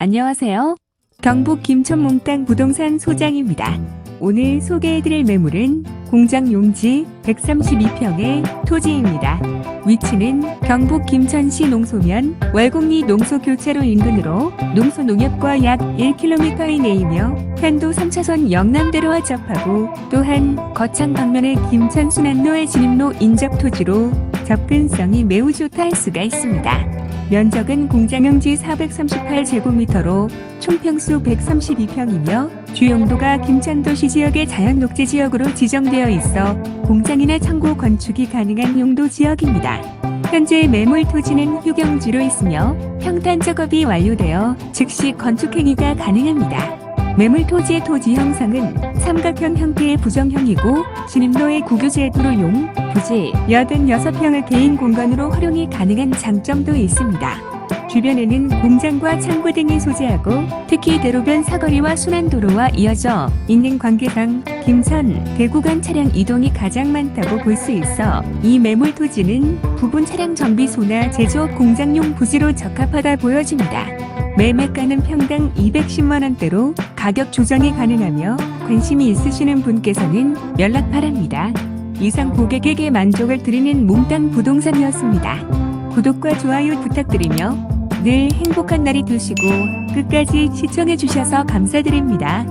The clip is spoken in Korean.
안녕하세요. 경북 김천 몽땅 부동산 소장입니다. 오늘 소개해드릴 매물은 공장 용지 132평의 토지입니다. 위치는 경북 김천시 농소면 월곡리 농소교차로 인근으로 농소농협과 약 1km 이내이며 편도 3차선 영남대로와 접하고 또한 거창 방면의 김천 순환로의 진입로 인접 토지로 접근성이 매우 좋다 할 수가 있습니다. 면적은 공장용지 438제곱미터로 총평수 132평이며 주용도가 김천도시 지역의 자연녹지 지역으로 지정되어 있어 공장이나 창고 건축이 가능한 용도 지역입니다. 현재 매물 토지는 휴경지로 있으며 평탄 작업이 완료되어 즉시 건축 행위가 가능합니다. 매물 토지의 토지 형상은 삼각형 형태의 부정형이고 진입로의 구교제도로 용, 부지 86평을 개인 공간으로 활용이 가능한 장점도 있습니다. 주변에는 공장과 창고 등이 소재하고 특히 대로변 사거리와 순환도로와 이어져 있는 관계상 김천, 대구 간 차량 이동이 가장 많다고 볼 수 있어 이 매물 토지는 부분 차량 정비소나 제조업 공장용 부지로 적합하다 보여집니다. 매매가는 평당 210만 원대로 가격 조정이 가능하며 관심이 있으시는 분께서는 연락 바랍니다. 이상 고객에게 만족을 드리는 몽땅 부동산이었습니다. 구독과 좋아요 부탁드리며 늘 행복한 날이 되시고 끝까지 시청해 주셔서 감사드립니다.